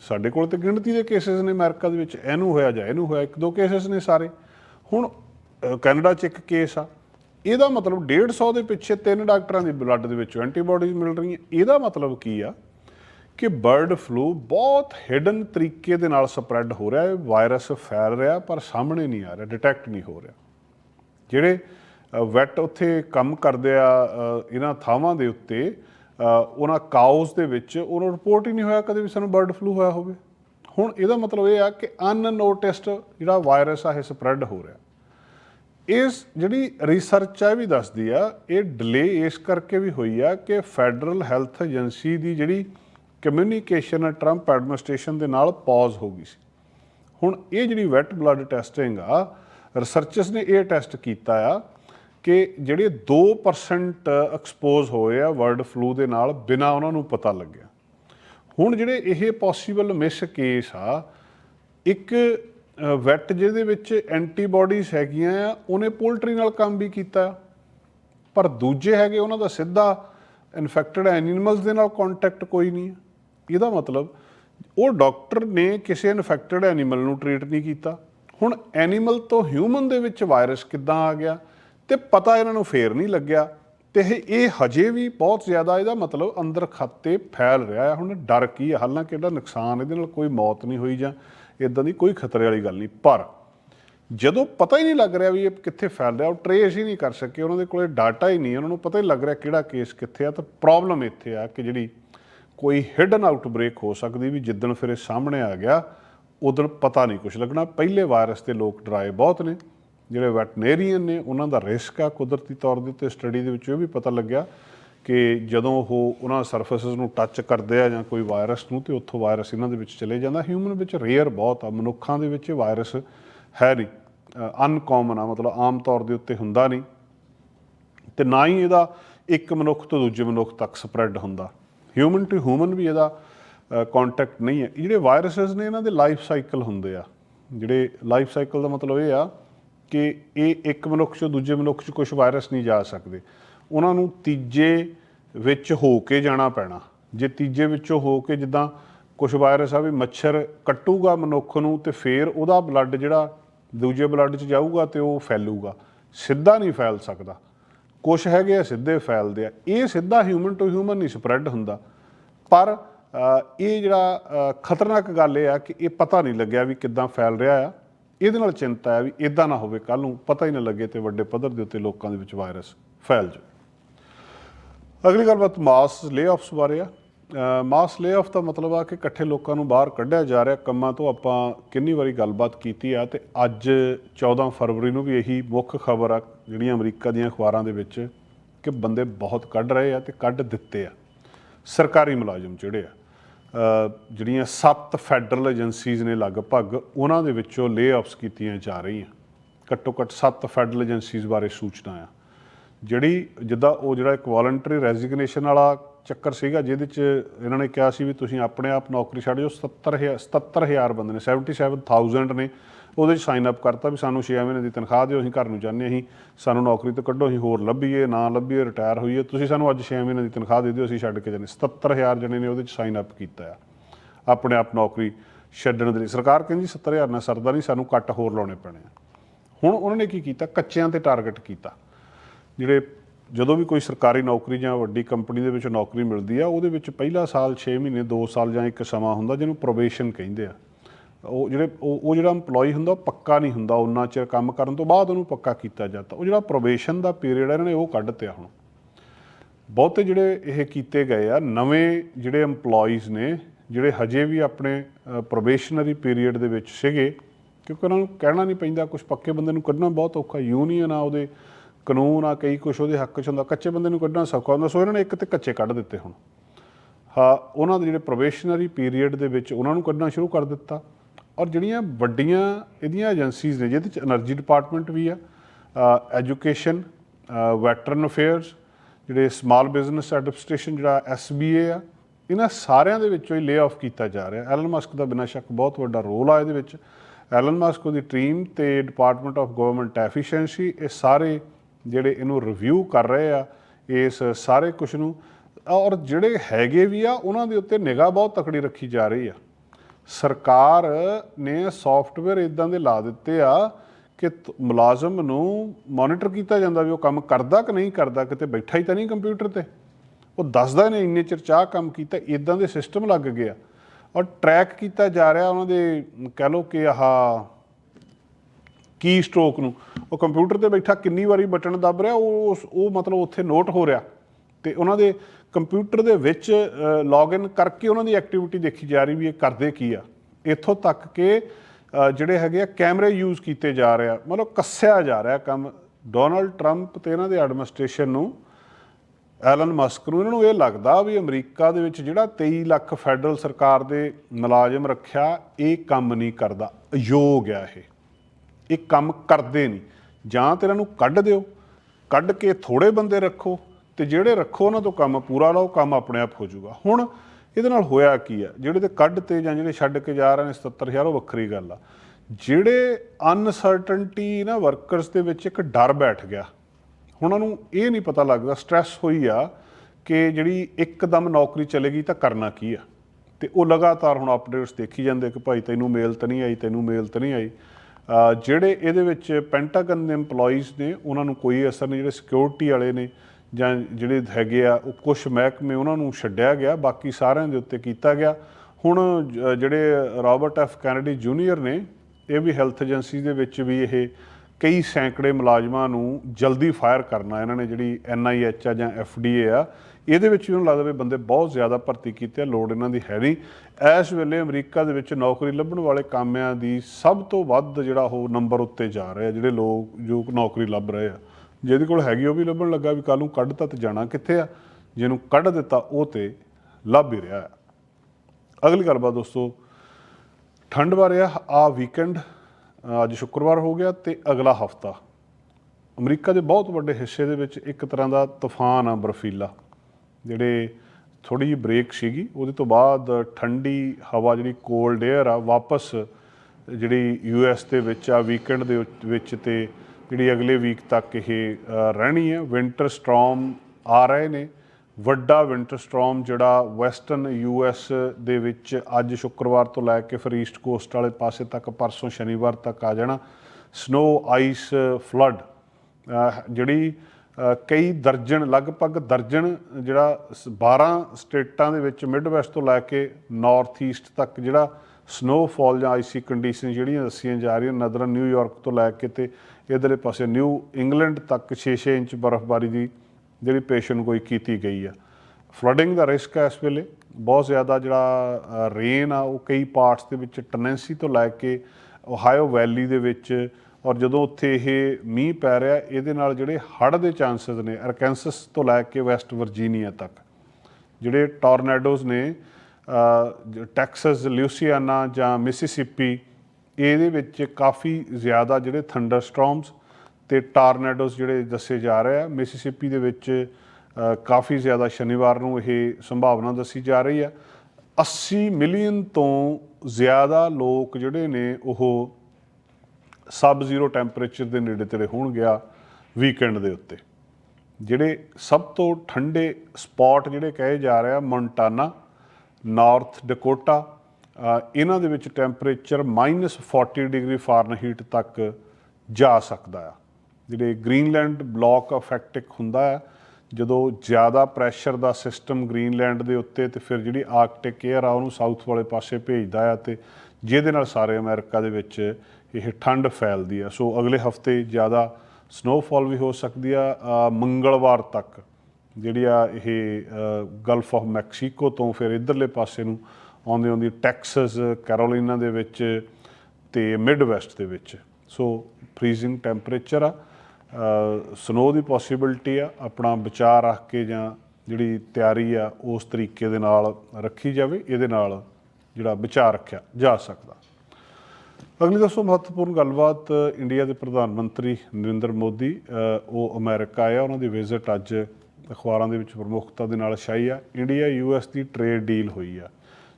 ਸਾਡੇ ਕੋਲ ਤੇ ਗਿਣਤੀ ਦੇ ਕੇਸਿਸ ਨੇ ਅਮਰੀਕਾ ਦੇ ਵਿੱਚ, ਇਹਨੂੰ ਹੋਇਆ ਜਾਂ ਇਹਨੂੰ ਹੋਇਆ, ਇੱਕ ਦੋ ਕੇਸਿਸ ਨੇ ਸਾਰੇ। ਹੁਣ ਕੈਨੇਡਾ 'ਚ ਇੱਕ ਕੇਸ ਆ। ਇਹਦਾ ਮਤਲਬ 150 ਦੇ ਪਿੱਛੇ ਤਿੰਨ ਡਾਕਟਰਾਂ ਦੀ ਬਲੱਡ ਦੇ ਵਿੱਚੋਂ ਐਂਟੀਬਾਡੀਜ਼ ਮਿਲ ਰਹੀਆਂ। ਇਹਦਾ ਮਤਲਬ ਕੀ ਆ? ਕਿ ਬਰਡ ਫਲੂ ਬਹੁਤ ਹਿਡਨ ਤਰੀਕੇ ਦੇ ਨਾਲ ਸਪਰੈਡ ਹੋ ਰਿਹਾ ਹੈ ਵਾਇਰਸ ਫੈਲ ਰਿਹਾ, ਪਰ ਸਾਹਮਣੇ ਨਹੀਂ ਆ ਰਿਹਾ ਡਿਟੈਕਟ ਨਹੀਂ ਹੋ ਰਿਹਾ। ਜਿਹੜੇ ਵੈਟ ਉੱਥੇ ਕੰਮ ਕਰਦੇ ਆ ਇਹਨਾਂ ਥਾਵਾਂ ਦੇ ਉੱਤੇ ਉਹਨਾਂ ਕਾਉਸ ਦੇ ਵਿੱਚ ਉਹਨੂੰ ਰਿਪੋਰਟ ਹੀ ਨਹੀਂ ਹੋਇਆ ਕਦੇ ਵੀ ਸਾਨੂੰ ਬਰਡ ਫਲੂ ਹੋਇਆ ਹੋਵੇ। ਹੁਣ ਇਹਦਾ ਮਤਲਬ ਇਹ ਆ ਕਿ ਅਨਨੋਟਿਸਡ ਜਿਹੜਾ ਵਾਇਰਸ ਆ, ਇਹ ਸਪਰੈਡ ਹੋ ਰਿਹਾ। ਇਸ ਜਿਹੜੀ ਰਿਸਰਚ ਆ, ਇਹ ਵੀ ਦੱਸਦੀ ਆ, ਇਹ ਡਿਲੇ ਇਸ ਕਰਕੇ ਵੀ ਹੋਈ ਆ ਕਿ ਫੈਡਰਲ ਹੈਲਥ ਏਜੰਸੀ ਦੀ ਜਿਹੜੀ ਕਮਿਊਨੀਕੇਸ਼ਨ ਟਰੰਪ ਐਡਮਿਨਿਸਟ੍ਰੇਸ਼ਨ ਦੇ ਨਾਲ ਪੌਜ਼ ਹੋ ਗਈ ਸੀ। ਹੁਣ ਇਹ ਜਿਹੜੀ ਵੈਟ ਬਲੱਡ ਟੈਸਟਿੰਗ ਆ ਰਿਸਰਚਰਸ ਨੇ ਇਹ ਟੈਸਟ ਕੀਤਾ ਆ ਕਿ ਜਿਹੜੇ 2% ਐਕਸਪੋਜ਼ ਹੋਏ ਆ ਵਰਡ ਫਲੂ ਦੇ ਨਾਲ ਬਿਨਾ ਉਹਨਾਂ ਨੂੰ ਪਤਾ ਲੱਗਿਆ। ਹੁਣ ਜਿਹੜੇ ਇਹ ਪੋਸੀਬਲ ਮਿਸ ਕੇਸ ਆ, ਇੱਕ ਵੈਟ ਜਿਹਦੇ ਵਿੱਚ ਐਂਟੀਬਾਡੀਜ਼ ਹੈਗੀਆਂ ਆ, ਉਹਨੇ ਪੋਲਟਰੀ ਨਾਲ ਕੰਮ ਵੀ ਕੀਤਾ। ਪਰ ਦੂਜੇ ਹੈਗੇ, ਉਹਨਾਂ ਦਾ ਸਿੱਧਾ ਇਨਫੈਕਟਡ ਐਨੀਮਲਸ ਦੇ ਨਾਲ ਕੰਟੈਕਟ ਕੋਈ ਨਹੀਂ ਹੈ ਇਹਦਾ ਮਤਲਬ ਉਹ ਡਾਕਟਰ ਨੇ ਕਿਸੇ ਇਨਫੈਕਟਡ ਐਨੀਮਲ ਨੂੰ ਟ੍ਰੀਟ ਨਹੀਂ ਕੀਤਾ। ਹੁਣ ਐਨੀਮਲ ਤੋਂ ਹਿਊਮਨ ਦੇ ਵਿੱਚ ਵਾਇਰਸ ਕਿੱਦਾਂ ਆ ਗਿਆ ਤੇ ਪਤਾ ਇਹਨਾਂ ਨੂੰ ਫੇਰ ਨਹੀਂ ਲੱਗਿਆ ਤੇ ਇਹ- ਇਹ ਹਜੇ ਵੀ ਬਹੁਤ ਜ਼ਿਆਦਾ ਇਹਦਾ ਮਤਲਬ ਅੰਦਰ ਖਾਤੇ ਫੈਲ ਰਿਹਾ ਹੈ। ਹੁਣ ਡਰ ਕੀ ਹੈ? ਹਾਲਾਂਕਿ ਇਹਦਾ ਨੁਕਸਾਨ ਇਹਦੇ ਨਾਲ ਕੋਈ ਮੌਤ ਨਹੀਂ ਹੋਈ ਜਾਂ ਇਦਾਂ ਦੀ ਕੋਈ ਖਤਰੇ ਵਾਲੀ ਗੱਲ ਨਹੀਂ। ਪਰ ਜਦੋਂ ਪਤਾ ਹੀ ਨਹੀਂ ਲੱਗ ਰਿਹਾ ਵੀ ਇਹ ਕਿੱਥੇ ਫੈਲ ਰਿਹਾ, ਉਹ ਟਰੇਸ ਹੀ ਨਹੀਂ ਕਰ ਸਕੇ। ਉਹਨਾਂ ਦੇ ਕੋਲੇ ਡਾਟਾ ਹੀ ਨਹੀਂ ਉਹਨਾਂ ਨੂੰ ਪਤਾ ਹੀ ਲੱਗ ਰਿਹਾ ਕਿਹੜਾ ਕੇਸ ਕਿੱਥੇ ਆ ਤਾਂ ਪ੍ਰੋਬਲਮ ਇੱਥੇ ਆ ਕਿ ਜਿਹੜੀ ਕੋਈ ਹਿਡਨ ਆਊਟਬ੍ਰੇਕ ਹੋ ਸਕਦੀ ਵੀ ਜਿੱਦਣ ਫਿਰ ਇਹ ਸਾਹਮਣੇ ਆ ਗਿਆ, ਉਦੋਂ ਪਤਾ ਨਹੀਂ ਕੁਝ ਲੱਗਣਾ। ਪਹਿਲੇ ਵਾਇਰਸ ਤੇ ਲੋਕ ਡਰਾਏ ਬਹੁਤ ਨੇ। ਜਿਹੜੇ ਵੈਟਨੇਰੀਅਨ ਨੇ, ਉਹਨਾਂ ਦਾ ਰਿਸਕ ਆ ਕੁਦਰਤੀ ਤੌਰ ਦੇ ਉੱਤੇ ਸਟੱਡੀ ਦੇ ਵਿੱਚ। ਇਹ ਵੀ ਪਤਾ ਲੱਗਿਆ ਕਿ ਜਦੋਂ ਉਹ ਉਹਨਾਂ ਸਰਫੇਸਿਸ ਨੂੰ ਟੱਚ ਕਰਦੇ ਆ ਜਾਂ ਕੋਈ ਵਾਇਰਸ ਨੂੰ, ਤੇ ਉੱਥੋਂ ਵਾਇਰਸ ਇਹਨਾਂ ਦੇ ਵਿੱਚ ਚਲੇ ਜਾਂਦਾ। ਹਿਊਮਨ ਵਿੱਚ ਰੇਅਰ ਬਹੁਤ ਆ, ਮਨੁੱਖਾਂ ਦੇ ਵਿੱਚ ਵਾਇਰਸ ਹੈ ਨਹੀਂ। ਅਨਕਾਮਨ ਆ, ਮਤਲਬ ਆਮ ਤੌਰ ਦੇ ਉੱਤੇ ਹੁੰਦਾ ਨਹੀਂ। ਤੇ ਨਾ ਹੀ ਇਹਦਾ ਇੱਕ ਮਨੁੱਖ ਤੋਂ ਦੂਜੇ ਮਨੁੱਖ ਤੱਕ ਸਪਰੈਡ ਹੁੰਦਾ। ਹਿਊਮਨ ਟੂ ਹਿਊਮਨ ਵੀ ਇਹਦਾ ਕੰਟੈਕਟ ਨਹੀਂ ਹੈ। ਜਿਹੜੇ ਵਾਇਰਸਸ ਨੇ, ਇਹਨਾਂ ਦੇ ਲਾਈਫ ਸਾਈਕਲ ਹੁੰਦੇ ਆ। ਜਿਹੜੇ ਲਾਈਫ ਸਾਈਕਲ ਦਾ ਮਤਲਬ ਇਹ ਆ ਕਿ ਇਹ ਇੱਕ ਮਨੁੱਖ ਚੋਂ ਦੂਜੇ ਮਨੁੱਖ 'ਚ ਕੁਝ ਵਾਇਰਸ ਨਹੀਂ ਜਾ ਸਕਦੇ। ਉਹਨਾਂ ਨੂੰ ਤੀਜੇ ਵਿੱਚ ਹੋ ਕੇ ਜਾਣਾ ਪੈਣਾ। ਜੇ ਤੀਜੇ ਵਿੱਚੋਂ ਹੋ ਕੇ ਜਿੱਦਾਂ ਕੁਝ ਵਾਇਰਸ ਆ ਵੀ ਮੱਛਰ ਕੱਟੂਗਾ ਮਨੁੱਖ ਨੂੰ ਤੇ ਫੇਰ ਉਹਦਾ ਬਲੱਡ ਜਿਹੜਾ ਦੂਜੇ ਬਲੱਡ 'ਚ ਜਾਊਗਾ ਤੇ ਉਹ ਫੈਲੂਗਾ। ਸਿੱਧਾ ਨਹੀਂ ਫੈਲ ਸਕਦਾ। ਕੁਝ ਹੈਗੇ ਆ ਸਿੱਧੇ ਫੈਲਦੇ ਆ। ਇਹ ਸਿੱਧਾ ਹਿਊਮਨ ਟੂ ਹਿਊਮਨ ਨਹੀਂ ਸਪਰੈਡ ਹੁੰਦਾ। ਪਰ ਇਹ ਜਿਹੜਾ ਖਤਰਨਾਕ ਗੱਲ ਇਹ ਆ ਕਿ ਇਹ ਪਤਾ ਨਹੀਂ ਲੱਗਿਆ ਵੀ ਕਿੱਦਾਂ ਫੈਲ ਰਿਹਾ ਆ। ਇਹਦੇ ਨਾਲ ਚਿੰਤਾ ਹੈ ਵੀ ਇਦਾਂ ਨਾ ਹੋਵੇ ਕੱਲ ਨੂੰ ਪਤਾ ਹੀ ਨਾ ਲੱਗੇ ਤੇ ਵੱਡੇ ਪੱਧਰ ਦੇ ਉੱਤੇ ਲੋਕਾਂ ਦੇ ਵਿੱਚ ਵਾਇਰਸ ਫੈਲ ਜਾਵੇ। ਅਗਲੀ ਗੱਲਬਾਤ ਮਾਸ ਲੇਆਫਸ ਬਾਰੇ ਆ। ਮਾਸ ਲੇਆਫ ਦਾ ਮਤਲਬ ਆ ਕਿ ਇਕੱਠੇ ਲੋਕਾਂ ਨੂੰ ਬਾਹਰ ਕੱਢਿਆ ਜਾ ਰਿਹਾ। ਕੰਮਾਂ ਤੋਂ ਆਪਾਂ ਕਿੰਨੀ ਵਾਰੀ ਗੱਲਬਾਤ ਕੀਤੀ ਆ ਤੇ ਅੱਜ 14 ਫਰਵਰੀ ਨੂੰ ਵੀ ਇਹੀ ਮੁੱਖ ਖਬਰ ਆ ਜਿਹੜੀਆਂ ਅਮਰੀਕਾ ਦੀਆਂ ਅਖਬਾਰਾਂ ਦੇ ਵਿੱਚ ਕਿ ਬੰਦੇ ਬਹੁਤ ਕੱਢ ਰਹੇ ਆ ਤੇ ਕੱਢ ਦਿੱਤੇ ਆ। ਸਰਕਾਰੀ ਮੁਲਾਜ਼ਮ ਜਿਹੜੇ ਆ ਜਿਹੜੀਆਂ ਸੱਤ ਫੈਡਰਲ ਏਜੰਸੀਜ਼ ਨੇ ਲਗਭਗ, ਉਹਨਾਂ ਦੇ ਵਿੱਚੋਂ ਲੇਆਫਸ ਕੀਤੀਆਂ ਜਾ ਰਹੀਆਂ। ਘੱਟੋ ਘੱਟ ਸੱਤ ਫੈਡਰਲ ਏਜੰਸੀਜ਼ ਬਾਰੇ ਸੂਚਨਾ ਆ। ਜਿਹੜੀ ਜਿੱਦਾਂ ਉਹ ਜਿਹੜਾ ਇੱਕ ਵੋਲੰਟਰੀ ਰੈਜ਼ਿਗਨੇਸ਼ਨ ਵਾਲਾ ਚੱਕਰ ਸੀਗਾ, ਜਿਹਦੇ ਚ ਇਹਨਾਂ ਨੇ ਕਿਹਾ ਸੀ ਵੀ ਤੁਸੀਂ ਆਪਣੇ ਆਪ ਨੌਕਰੀ ਛੱਡ ਜਾਓ 77000 77000 ਬੰਦੇ ਨੇ 77000 ਨੇ ਉਹਦੇ ਚ ਸਾਈਨ ਅਪ ਕਰਤਾ ਵੀ ਸਾਨੂੰ 6 ਮਹੀਨੇ ਦੀ ਤਨਖਾਹ ਦਿਓ, ਅਸੀਂ ਘਰ ਨੂੰ ਚਾਹੁੰਦੇ ਅਸੀਂ ਸਾਨੂੰ ਨੌਕਰੀ ਤੋਂ ਕੱਢੋ, ਅਸੀਂ ਹੋਰ ਲੱਭੀਏ, ਨਾ ਲੱਭੀਏ ਰਿਟਾਇਰ ਹੋਈਏ। ਤੁਸੀਂ ਸਾਨੂੰ ਅੱਜ 6 ਮਹੀਨੇ ਦੀ ਤਨਖਾਹ ਦੇ ਦਿਓ, ਅਸੀਂ ਛੱਡ ਕੇ ਜਾਣੇ 77000 ਜਣੇ ਨੇ ਉਹਦੇ ਚ ਸਾਈਨ ਅਪ ਕੀਤਾ ਆ। ਆਪਣੇ ਆਪ ਨੌਕਰੀ ਛੱਡਣ ਦੇ ਲਈ। ਸਰਕਾਰ ਕਹਿੰਦੀ 70000 ਨਾਲ ਸਰਦਾ ਨਹੀਂ, ਸਾਨੂੰ ਕੱਟ ਹੋਰ ਲਾਉਣੇ ਪੈਣੇ ਆ। ਹੁਣ ਉਹਨਾਂ ਨੇ ਕੀ ਕੀਤਾ? ਕੱਚਿਆਂ ਤੇ ਟਾਰਗੇਟ ਕੀਤਾ। ਜਿਹੜੇ ਜਦੋਂ ਵੀ ਕੋਈ ਸਰਕਾਰੀ ਨੌਕਰੀ ਜਾਂ ਵੱਡੀ ਕੰਪਨੀ ਦੇ ਵਿੱਚ ਨੌਕਰੀ ਮਿਲਦੀ ਆ, ਉਹਦੇ ਵਿੱਚ ਪਹਿਲਾ ਸਾਲ 6 ਮਹੀਨੇ 2 ਸਾਲ ਜਾਂ ਇੱਕ ਸਮਾਂ ਹੁੰਦਾ, ਜਿਹਨੂੰ ਪ੍ਰੋਬੇਸ਼ਨ ਕਹਿੰਦੇ ਆ। ਉਹ ਜਿਹੜੇ ਉਹ ਉਹ ਜਿਹੜਾ EMPLOYE ਹੁੰਦਾ ਉਹ ਪੱਕਾ ਨਹੀਂ ਹੁੰਦਾ ਉਹਨਾਂ ਚਿਰ ਕੰਮ ਕਰਨ ਤੋਂ ਬਾਅਦ ਉਹਨੂੰ ਪੱਕਾ ਕੀਤਾ ਜਾਂਦਾ। ਉਹ ਜਿਹੜਾ ਪ੍ਰੋਬੇਸ਼ਨ ਦਾ ਪੀਰੀਅਡ ਹੈ ਇਹਨਾਂ ਨੇ ਉਹ ਕੱਢ ਤਿਆ ਹੁਣ। ਬਹੁਤੇ ਜਿਹੜੇ ਇਹ ਕੀਤੇ ਗਏ ਆ, ਨਵੇਂ ਜਿਹੜੇ EMPLOYEES ਨੇ, ਜਿਹੜੇ ਹਜੇ ਵੀ ਆਪਣੇ ਪ੍ਰੋਬੇਸ਼ਨਰੀ ਪੀਰੀਅਡ ਦੇ ਵਿੱਚ ਸੀਗੇ, ਕਿਉਂਕਿ ਉਹਨਾਂ ਨੂੰ ਕਹਿਣਾ ਨਹੀਂ ਪੈਂਦਾ ਕੁਝ ਪੱਕੇ ਬੰਦੇ ਨੂੰ ਕੱਢਣਾ ਬਹੁਤ ਔਖਾ ਯੂਨੀਅਨ ਆ ਉਹਦੇ, ਕਾਨੂੰਨ ਆ, ਕਈ ਕੁਝ ਉਹਦੇ ਹੱਕ 'ਚ ਹੁੰਦਾ, ਕੱਚੇ ਬੰਦੇ ਨੂੰ ਕੱਢਣਾ ਸੌਖਾ ਹੁੰਦਾ, ਸੋ ਇਹਨਾਂ ਨੇ ਇੱਕ ਤੇ ਕੱਚੇ ਕੱਢ ਦਿੱਤੇ ਹੁਣ। ਹਾਂ, ਉਹਨਾਂ ਦੇ ਜਿਹੜੇ ਪ੍ਰੋਬੇਸ਼ਨਰੀ ਪੀਰੀਅਡ ਦੇ ਵਿੱਚ ਉਹਨਾਂ ਨੂੰ ਕੱਢਣਾ ਸ਼ੁਰੂ ਕਰ ਦਿੱਤਾ। ਔਰ ਜਿਹੜੀਆਂ ਵੱਡੀਆਂ ਇਹਦੀਆਂ ਏਜੰਸੀਜ਼ ਨੇ, ਜਿਹਦੇ ਵਿੱਚ એનર્ਜੀ ਡਿਪਾਰਟਮੈਂਟ ਵੀ ਆ ਐਜੂਕੇਸ਼ਨ ਵੈਟਰਨ ਅਫੇਅਰਸ ਜਿਹੜੇ ਸਮਾਲ ਬਿਜ਼ਨਸ ਐਡਮਿਨਿਸਟ੍ਰੇਸ਼ਨ ਜਿਹੜਾ ਐਸਬੀਏ ਆ, ਇਹਨਾਂ ਸਾਰਿਆਂ ਦੇ ਵਿੱਚੋਂ ਹੀ ਲੇ ਆਫ ਕੀਤਾ ਜਾ ਰਿਹਾ। ਐਲਨ ਮਸਕ ਦਾ ਬਿਨਾਂ ਸ਼ੱਕ ਬਹੁਤ ਵੱਡਾ ਰੋਲ ਆ ਇਹਦੇ ਵਿੱਚ। ਐਲਨ ਮਸਕ ਦੀ ਟੀਮ ਤੇ ਡਿਪਾਰਟਮੈਂਟ ਆਫ ਗਵਰਨਮੈਂਟ ਐਫੀਸ਼ੀਐਂਸੀ ਇਹ ਸਾਰੇ ਜਿਹੜੇ ਇਹਨੂੰ ਰਿਵਿਊ ਕਰ ਰਹੇ ਆ, ਇਸ ਸਾਰੇ ਕੁਝ ਨੂੰ। ਔਰ ਜਿਹੜੇ ਹੈਗੇ ਵੀ ਆ, ਉਹਨਾਂ ਦੇ ਉੱਤੇ ਨਿਗਾਹ ਬਹੁਤ ਤਕੜੀ ਰੱਖੀ ਜਾ ਰਹੀ ਆ। ਸਰਕਾਰ ਨੇ ਸੌਫਟਵੇਅਰ ਇਦਾਂ ਦੇ ਲਾ ਦਿੱਤੇ ਆ ਕਿ ਮੁਲਾਜ਼ਮ ਨੂੰ ਮੋਨੀਟਰ ਕੀਤਾ ਜਾਂਦਾ ਵੀ ਉਹ ਕੰਮ ਕਰਦਾ ਕਿ ਨਹੀਂ ਕਰਦਾ, ਕਿਤੇ ਬੈਠਾ ਹੀ ਤਾਂ ਨਹੀਂ ਕੰਪਿਊਟਰ ਤੇ। ਉਹ ਦੱਸਦਾ ਨੇ ਇੰਨੇ ਚਿਰ ਚਾਹ ਕੰਮ ਕੀਤਾ ਇਦਾਂ ਦੇ ਸਿਸਟਮ ਲੱਗ ਗਏ ਆ। ਔਰ ਟਰੈਕ ਕੀਤਾ ਜਾ ਰਿਹਾ ਉਹਨਾਂ ਦੇ, ਕਹਿ ਲਓ ਕਿ ਆਹ ਕੀ ਸਟ੍ਰੋਕ ਨੂੰ। ਉਹ ਕੰਪਿਊਟਰ ਤੇ ਬੈਠਾ, ਕਿੰਨੀ ਵਾਰੀ ਬਟਨ ਦੱਬ ਰਿਹਾ, ਉਹ ਉਸ- ਉਹ ਮਤਲਬ ਉੱਥੇ ਨੋਟ ਹੋ ਰਿਹਾ। ਤੇ ਉਹਨਾਂ ਦੇ ਕੰਪਿਊਟਰ ਦੇ ਵਿੱਚ ਲੌਗਇਨ ਕਰਕੇ ਉਹਨਾਂ ਦੀ ਐਕਟੀਵਿਟੀ ਦੇਖੀ ਜਾ ਰਹੀ ਵੀ ਇਹ ਕਰਦੇ ਕੀ ਆ। ਇੱਥੋਂ ਤੱਕ ਕਿ ਜਿਹੜੇ ਹੈਗੇ ਆ ਕੈਮਰੇ ਯੂਜ਼ ਕੀਤੇ ਜਾ ਰਹੇ ਆ, ਮਤਲਬ ਕੱਸਿਆ ਜਾ ਰਿਹਾ ਕੰਮ। ਡੋਨਲਡ ਟਰੰਪ ਤੇ ਇਹਨਾਂ ਦੇ ਐਡਮਿਨਿਸਟ੍ਰੇਸ਼ਨ ਨੂੰ ਐਲਨ ਮਸਕ ਨੂੰ, ਇਹਨਾਂ ਨੂੰ ਇਹ ਲੱਗਦਾ ਵੀ ਅਮਰੀਕਾ ਦੇ ਵਿੱਚ ਜਿਹੜਾ 23 ਲੱਖ ਫੈਡਰਲ ਸਰਕਾਰ ਦੇ ਮੁਲਾਜ਼ਮ ਰੱਖਿਆ, ਇਹ ਕੰਮ ਨਹੀਂ ਕਰਦਾ। ਅਯੋਗ ਆ ਇਹ। ਇਹ ਕੰਮ ਕਰਦੇ ਨਹੀਂ। ਜਾਂ ਤੇ ਇਹਨਾਂ ਨੂੰ ਕੱਢ ਦਿਓ। ਕੱਢ ਕੇ ਥੋੜੇ ਬੰਦੇ ਰੱਖੋ। ਤੇ ਜਿਹੜੇ ਰੱਖੋ ਉਹਨਾਂ ਤੋਂ ਕੰਮ, ਪੂਰਾ ਲਓ, ਕੰਮ ਆਪਣੇ ਆਪ ਹੋ ਜਾਊਗਾ। ਹੁਣ ਇਹਦੇ ਨਾਲ ਹੋਇਆ ਕੀ ਆ ਜਿਹੜੇ ਤੇ ਕੱਢ ਤੇ ਜਾਂ ਜਿਹੜੇ ਛੱਡ ਕੇ ਜਾ ਰਹੇ ਨੇ 77000 ਉਹ ਵੱਖਰੀ ਗੱਲ ਆ। ਜਿਹੜੇ ਅਨਸਰਟਨਟੀ ਨਾ ਵਰਕਰਸ ਦੇ ਵਿੱਚ ਇੱਕ ਡਰ ਬੈਠ ਗਿਆ। ਉਹਨਾਂ ਨੂੰ ਇਹ ਨਹੀਂ ਪਤਾ ਲੱਗਦਾ ਸਟ੍ਰੈਸ ਹੋਈ ਆ ਕਿ ਜਿਹੜੀ ਇੱਕਦਮ ਨੌਕਰੀ ਚਲੇਗੀ ਤਾਂ ਕਰਨਾ ਕੀ ਆ? ਤੇ ਉਹ ਲਗਾਤਾਰ ਹੁਣ ਅਪਡੇਟਸ ਦੇਖੀ ਜਾਂਦੇ ਕਿ ਭਾਈ ਤੈਨੂੰ ਮੇਲ ਤਾਂ ਨਹੀਂ ਆਈ, ਤੈਨੂੰ ਮੇਲ ਤਾਂ ਨਹੀਂ ਆਈ। ਜਿਹੜੇ ਇਹਦੇ ਵਿੱਚ ਪੈਂਟਾਗਨ ਦੇ EMPLOYEES ਨੇ, ਉਹਨਾਂ ਨੂੰ ਕੋਈ ਅਸਰ ਨਹੀਂ, ਜਿਹੜੇ ਸਿਕਿਉਰਿਟੀ ਵਾਲੇ ਨੇ ਜਾਂ ਜਿਹੜੇ ਹੈਗੇ ਆ, ਉਹ ਕੁਝ ਮਹਿਕਮੇ ਉਹਨਾਂ ਨੂੰ ਛੱਡਿਆ ਗਿਆ, ਬਾਕੀ ਸਾਰਿਆਂ ਦੇ ਉੱਤੇ ਕੀਤਾ ਗਿਆ। ਹੁਣ ਜ- ਜਿਹੜੇ ਰਾਬਰਟ ਐਫ ਕੈਨੇਡੀ ਜੂਨੀਅਰ ਨੇ, ਇਹ ਵੀ ਹੈਲਥ ਏਜੰਸੀ ਦੇ ਵਿੱਚ ਵੀ ਇਹ ਕਈ ਸੈਂਕੜੇ ਮੁਲਾਜ਼ਮਾਂ ਨੂੰ ਜਲਦੀ ਫਾਇਰ ਕਰਨਾ ਇਹਨਾਂ ਨੇ ਜਿਹੜੀ ਐਨਆਈਐਚ ਆ ਜਾਂ ਐਫਡੀਏ ਆ, ਇਹਦੇ ਵਿੱਚ ਵੀ ਉਹਨੂੰ ਲੱਗਦਾ ਵੀ ਬੰਦੇ ਬਹੁਤ ਜ਼ਿਆਦਾ ਭਰਤੀ ਕੀਤੇ ਆ, ਲੋੜ ਇਹਨਾਂ ਦੀ ਹੈ ਨਹੀਂ। ਇਸ ਵੇਲੇ ਅਮਰੀਕਾ ਦੇ ਵਿੱਚ ਨੌਕਰੀ ਲੱਭਣ ਵਾਲੇ ਕਾਮਿਆਂ ਦੀ ਸਭ ਤੋਂ ਵੱਧ ਜਿਹੜਾ ਉਹ ਨੰਬਰ ਉੱਤੇ ਜਾ ਰਿਹਾ ਜਿਹੜੇ ਲੋਕ ਜੋ ਨੌਕਰੀ ਲੱਭ ਰਹੇ ਆ। ਜਿਹਦੇ ਕੋਲ ਹੈਗੀ ਉਹ ਵੀ ਲੱਭਣ ਲੱਗਾ ਵੀ ਕੱਲ ਨੂੰ ਕੱਢਤਾ ਤੇ ਜਾਣਾ ਕਿੱਥੇ ਆ? ਜਿਹਨੂੰ ਕੱਢ ਦਿੱਤਾ, ਉਹ ਤੇ ਲੱਭ ਹੀ ਰਿਹਾ ਆ ਅਗਲੀ ਗੱਲਬਾਤ ਦੋਸਤੋ, ਠੰਡ ਬਾਰੇ ਆ ਆ ਵੀਕਐਂਡ ਅੱਜ ਸ਼ੁੱਕਰਵਾਰ ਹੋ ਗਿਆ ਤੇ ਅਗਲਾ ਹਫਤਾ। ਅਮਰੀਕਾ ਦੇ ਬਹੁਤ ਵੱਡੇ ਹਿੱਸੇ ਦੇ ਵਿੱਚ ਇੱਕ ਤਰ੍ਹਾਂ ਦਾ ਤੂਫਾਨ ਆ, ਬਰਫੀਲਾ। ਜਿਹੜੇ ਥੋੜੀ ਜਿਹੀ ਬ੍ਰੇਕ ਸੀਗੀ, ਉਹਦੇ ਤੋਂ ਬਾਅਦ ਠੰਡੀ ਹਵਾ ਜਿਹੜੀ ਕੋਲਡ 에ਅਰ ਆ, ਵਾਪਸ ਜਿਹੜੀ ਯੂਐਸ ਦੇ ਵਿੱਚ ਆ ਵੀਕਐਂਡ ਦੇ ਵਿੱਚ- ਵਿੱਚ ਤੇ ਜਿਹੜੀ ਅਗਲੇ ਵੀਕ ਤੱਕ ਇਹ ਰਹਿਣੀ ਹੈ। ਵਿੰਟਰ ਸਟਾਰਮ ਆ ਰਹੇ ਨੇ। ਵੱਡਾ ਵਿੰਟਰ ਸਟਾਰਮ ਜਿਹੜਾ ਵੈਸਟਰਨ ਯੂਐਸ ਦੇ ਵਿੱਚ ਅੱਜ ਸ਼ੁੱਕਰਵਾਰ ਤੋਂ ਲੈ ਕੇ ਫਿਰ ਈਸਟ ਕੋਸਟ ਵਾਲੇ ਪਾਸੇ ਤੱਕ ਪਰਸੋਂ ਸ਼ਨੀਵਾਰ ਤੱਕ ਆ ਜਾਣਾ। ਸਨੋ ਆਈਸ ਫਲੱਡ ਜਿਹੜੀ ਕਈ ਦਰਜਨ, ਲਗਭਗ ਦਰਜਨ ਜਿਹੜਾ ਸ- 12 ਸਟੇਟਾਂ ਦੇ ਵਿੱਚ ਮਿਡ ਵੈਸਟ ਤੋਂ ਲੈ ਕੇ ਨਾਰਥ ਈਸਟ ਤੱਕ ਜਿਹੜਾ ਸਨੋਫਾਲ ਜਾਂ ਆਈਸੀ ਕੰਡੀਸ਼ਨ ਜਿਹੜੀਆਂ ਦੱਸੀਆਂ ਜਾ ਰਹੀਆਂ ਨਦਰਨ ਨਿਊਯਾਰਕ ਤੋਂ ਲੈ ਕੇ ਤੇ ਇਧਰਲੇ ਪਾਸੇ ਨਿਊ ਇੰਗਲੈਂਡ ਤੱਕ 6-6 ਇੰਚ ਬਰਫ਼ਬਾਰੀ ਦੀ ਜਿਹੜੀ ਪੇਸ਼ਨ ਗੋਈ ਕੀਤੀ ਗਈ ਆ। ਫਲੱਡਿੰਗ ਦਾ ਰਿਸਕ ਹੈ ਇਸ ਵੇਲੇ। ਬਹੁਤ ਜ਼ਿਆਦਾ ਜਿਹੜਾ ਰੇਨ ਆ ਉਹ ਕਈ ਪਾਰਟਸ ਦੇ ਵਿੱਚ ਟੈਨੈਂਸੀ ਤੋਂ ਲੈ ਕੇ ਓਹਾਇਓ ਵੈਲੀ ਦੇ ਵਿੱਚ ਔਰ ਜਦੋਂ ਉੱਥੇ ਇਹ ਮੀਂਹ ਪੈ ਰਿਹਾ ਇਹਦੇ ਨਾਲ ਜਿਹੜੇ ਹੜ੍ਹ ਦੇ ਚਾਂਸਸ ਨੇ ਅਰਕੈਂਸਸ ਤੋਂ ਲੈ ਕੇ ਵੈਸਟ ਵਰਜੀਨੀਆ ਤੱਕ। ਜਿਹੜੇ ਟੋਰਨੇਡੋਜ਼ ਨੇ ਅ, ਟੈਕਸਸ ਲਿਊਸੀਆਨਾ ਜਾਂ ਮਿਸਿਸਿਪੀ ਇਹਦੇ ਵਿੱਚ ਕਾਫੀ ਜ਼ਿਆਦਾ ਜਿਹੜੇ ਥੰਡਰ ਸਟਾਰਮਸ ਤੇ ਟਾਰਨੇਡੋਜ਼ ਜਿਹੜੇ ਦੱਸੇ ਜਾ ਰਹੇ ਆ ਮਿਸਿਸਿਪੀ ਦੇ ਵਿੱਚ ਕਾਫੀ ਜ਼ਿਆਦਾ ਸ਼ਨੀਵਾਰ ਨੂੰ ਇਹ ਸੰਭਾਵਨਾ ਦੱਸੀ ਜਾ ਰਹੀ ਆ। 80 ਮਿਲੀਅਨ ਤੋਂ ਜ਼ਿਆਦਾ ਲੋਕ ਜਿਹੜੇ ਨੇ ਉਹ ਸਬ ਜ਼ੀਰੋ ਟੈਂਪਰੇਚਰ ਦੇ ਨੇੜੇ ਤੇੜੇ ਹੋਣਗੇ ਆ ਵੀਕਐਂਡ ਦੇ ਉੱਤੇ। ਜਿਹੜੇ ਸਭ ਤੋਂ ਠੰਡੇ ਸਪੌਟ ਜਿਹੜੇ ਕਹੇ ਜਾ ਰਹੇ ਆ ਮੌਂਟਾਨਾ ਨਾਰਥ ਡਕੋਟਾ ਇਹਨਾਂ ਦੇ ਵਿੱਚ ਟੈਂਪਰੇਚਰ -40 ਡਿਗਰੀ ਫਾਰਨਹੀਟ ਤੱਕ ਜਾ ਸਕਦਾ ਆ। ਜਿਹੜੇ ਗ੍ਰੀਨਲੈਂਡ ਬਲੌਕ ਅਫੈਕਟਿਕ ਹੁੰਦਾ ਹੈ ਜਦੋਂ ਜ਼ਿਆਦਾ ਪ੍ਰੈਸ਼ਰ ਦਾ ਸਿਸਟਮ ਗ੍ਰੀਨਲੈਂਡ ਦੇ ਉੱਤੇ ਤੇ ਫਿਰ ਜਿਹੜੀ ਆਰਕਟਿਕ ਏਅਰ ਆ, ਉਹਨੂੰ ਸਾਊਥ ਵਾਲੇ ਪਾਸੇ ਭੇਜਦਾ ਆ ਤੇ ਜਿਹਦੇ ਨਾਲ ਸਾਰੇ ਅਮਰੀਕਾ ਦੇ ਵਿੱਚ ਇਹ ਠੰਡ ਫੈਲਦੀ ਆ। ਸੋ ਅਗਲੇ ਹਫ਼ਤੇ ਜ਼ਿਆਦਾ ਸਨੋਫਾਲ ਵੀ ਹੋ ਸਕਦੀ ਆ ਮੰਗਲਵਾਰ ਤੱਕ। ਜਿਹੜੀ ਆ ਇਹ ਗਲਫ ਆਫ ਮੈਕਸੀਕੋ ਤੋਂ ਫਿਰ ਇਧਰਲੇ ਪਾਸੇ ਨੂੰ ਆਉਂਦੀ ਆਉਂਦੀ ਟੈਕਸਸ, ਕੈਰੋਲੀਨਾ ਦੇ ਵਿੱਚ ਤੇ ਮਿਡ ਵੈਸਟ ਦੇ ਵਿੱਚ। ਸੋ ਫ੍ਰੀਜ਼ਿੰਗ ਟੈਂਪਰੇਚਰ ਆ ਸਨੋ ਦੀ ਪੋਸਿਬਿਲਿਟੀ ਆ, ਆਪਣਾ ਵਿਚਾਰ ਰੱਖ ਕੇ ਜਾਂ ਜਿਹੜੀ ਤਿਆਰੀ ਆ, ਉਸ ਤਰੀਕੇ ਦੇ ਨਾਲ ਰੱਖੀ ਜਾਵੇ, ਇਹਦੇ ਨਾਲ ਜਿਹੜਾ ਵਿਚਾਰ ਰੱਖਿਆ ਜਾ ਸਕਦਾ। ਅਗਲੀ ਦੱਸੋ ਮਹੱਤਵਪੂਰਨ ਗੱਲਬਾਤ ਇੰਡੀਆ ਦੇ ਪ੍ਰਧਾਨ ਮੰਤਰੀ ਨਰਿੰਦਰ ਮੋਦੀ ਉਹ ਅਮਰੀਕਾ ਆਇਆ, ਉਹਨਾਂ ਦੀ ਵਿਜ਼ਿਟ ਅੱਜ ਅਖਬਾਰਾਂ ਦੇ ਵਿੱਚ ਪ੍ਰਮੁੱਖਤਾ ਦੇ ਨਾਲ ਛਾਈ ਆ। ਇੰਡੀਆ ਯੂਐਸ ਦੀ ਟ੍ਰੇਡ ਡੀਲ ਹੋਈ ਆ।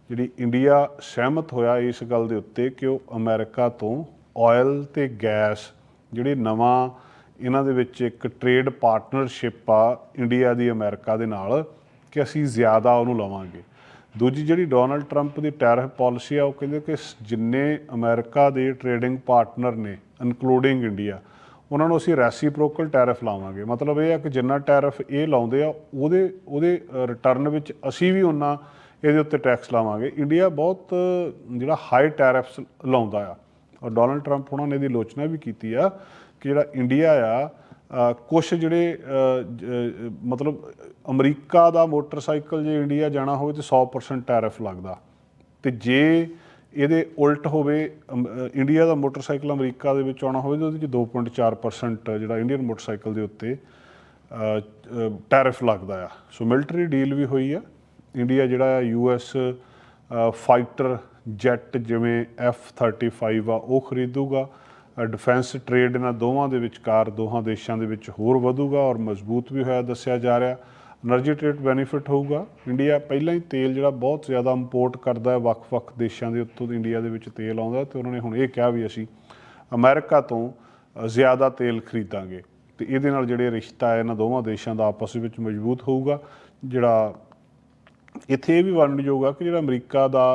ਜਿਹੜੀ ਇੰਡੀਆ ਸਹਿਮਤ ਹੋਇਆ ਇਸ ਗੱਲ ਦੇ ਉੱਤੇ ਕਿ ਉਹ ਅਮਰੀਕਾ ਤੋਂ ਆਇਲ ਤੇ ਗੈਸ ਜਿਹੜੀ ਨਵਾਂ ਇਹਨਾਂ ਦੇ ਵਿੱਚ ਇੱਕ ਟ੍ਰੇਡ ਪਾਰਟਨਰਸ਼ਿਪ ਆ ਇੰਡੀਆ ਦੀ ਅਮਰੀਕਾ ਦੇ ਨਾਲ ਕਿ ਅਸੀਂ ਜ਼ਿਆਦਾ ਉਹਨੂੰ ਲਵਾਂਗੇ। ਦੂਜੀ ਜਿਹੜੀ ਡੋਨਲਡ ਟਰੰਪ ਦੀ ਟੈਰਿਫ ਪਾਲਿਸੀ ਆ, ਉਹ ਕਹਿੰਦੇ ਕਿ ਜਿੰਨੇ ਅਮਰੀਕਾ ਦੇ ਟ੍ਰੇਡਿੰਗ ਪਾਰਟਨਰ ਨੇ ਇਨਕਲੂਡਿੰਗ ਇੰਡੀਆ, ਉਹਨਾਂ ਨੂੰ ਅਸੀਂ ਰੈਸੀਪ੍ਰੋਕਲ ਟੈਰਿਫ ਲਾਵਾਂਗੇ। ਮਤਲਬ ਇਹ ਆ ਕਿ ਜਿੰਨਾ ਟੈਰਿਫ ਇਹ ਲਾਉਂਦੇ ਆ, ਉਹਦੇ ਉਹਦੇ ਰਿਟਰਨ ਵਿੱਚ ਅਸੀਂ ਵੀ ਉਹਨਾਂ ਇਹਦੇ ਉੱਤੇ ਟੈਕਸ ਲਾਵਾਂਗੇ। ਇੰਡੀਆ ਬਹੁਤ ਜਿਹੜਾ ਹਾਈ ਟੈਰਿਫਸ ਲਾਉਂਦਾ ਆ। ਔਰ ਡੋਨਲਡ ਟਰੰਪ ਉਹਨਾਂ ਨੇ ਇਹਦੀ ਲੋਚਨਾ ਵੀ ਕੀਤੀ ਆ ਕਿ ਜਿਹੜਾ ਇੰਡੀਆ ਆ ਕੁਝ ਜਿਹੜੇ ਮਤਲਬ ਅਮਰੀਕਾ ਦਾ ਮੋਟਰਸਾਈਕਲ ਜੇ ਇੰਡੀਆ ਜਾਣਾ ਹੋਵੇ ਤੇ 100% ਟੈਰਿਫ ਲੱਗਦਾ। ਤੇ ਜੇ ਇਹਦੇ ਉਲਟ ਹੋਵੇ ਅਮ, ਇੰਡੀਆ ਦਾ ਮੋਟਰਸਾਈਕਲ ਅਮਰੀਕਾ ਦੇ ਵਿੱਚ ਆਉਣਾ ਹੋਵੇ ਤਾਂ ਉਹਦੇ ਚ 2.4% ਜਿਹੜਾ ਇੰਡੀਅਨ ਮੋਟਰਸਾਈਕਲ ਦੇ ਉੱਤੇ ਟੈਰਿਫ ਲੱਗਦਾ ਆ। ਸੋ ਮਿਲਟਰੀ ਡੀਲ ਵੀ ਹੋਈ ਆ। ਇੰਡੀਆ ਜਿਹੜਾ ਯੂ ਐਸ ਫਾਈਟਰ ਜੈਟ ਜਿਵੇਂ F35 ਆ, ਉਹ ਖਰੀਦੂਗਾ। ਡਿਫੈਂਸ ਟ੍ਰੇਡ ਇਹਨਾਂ ਦੋਵਾਂ ਦੇ ਵਿਚਕਾਰ, ਦੋਹਾਂ ਦੇਸ਼ਾਂ ਦੇ ਵਿੱਚ ਹੋਰ ਵਧੂਗਾ ਔਰ ਮਜ਼ਬੂਤ ਵੀ ਹੋਇਆ ਦੱਸਿਆ ਜਾ ਰਿਹਾ। ਐਨਰਜੀ ਟ੍ਰੇਡ ਬੈਨੀਫਿਟ ਹੋਊਗਾ। ਇੰਡੀਆ ਪਹਿਲਾਂ ਹੀ ਤੇਲ ਜਿਹੜਾ ਬਹੁਤ ਜ਼ਿਆਦਾ ਇੰਪੋਰਟ ਕਰਦਾ ਹੈ, ਵੱਖ-ਵੱਖ ਦੇਸ਼ਾਂ ਦੇ ਉੱਤੋਂ ਇੰਡੀਆ ਦੇ ਵਿੱਚ ਤੇਲ ਆਉਂਦਾ ਤੇ ਉਹਨਾਂ ਨੇ ਹੁਣ ਇਹ ਕਿਹਾ ਵੀ ਅਸੀਂ ਅਮਰੀਕਾ ਤੋਂ ਜ਼ਿਆਦਾ ਤੇਲ ਖਰੀਦਾਂਗੇ। ਤੇ ਇਹਦੇ ਨਾਲ ਜਿਹੜੇ ਰਿਸ਼ਤਾ ਹੈ, ਇਹਨਾਂ ਦੋਵਾਂ ਦੇਸ਼ਾਂ ਦਾ ਆਪਸ ਵਿੱਚ ਮਜ਼ਬੂਤ ਹੋਊਗਾ, ਜਿਹੜਾ ਇੱਥੇ ਇਹ ਵੀ ਵਰਣਨਯੋਗ ਆ ਕਿ ਜਿਹੜਾ ਅਮਰੀਕਾ ਦਾ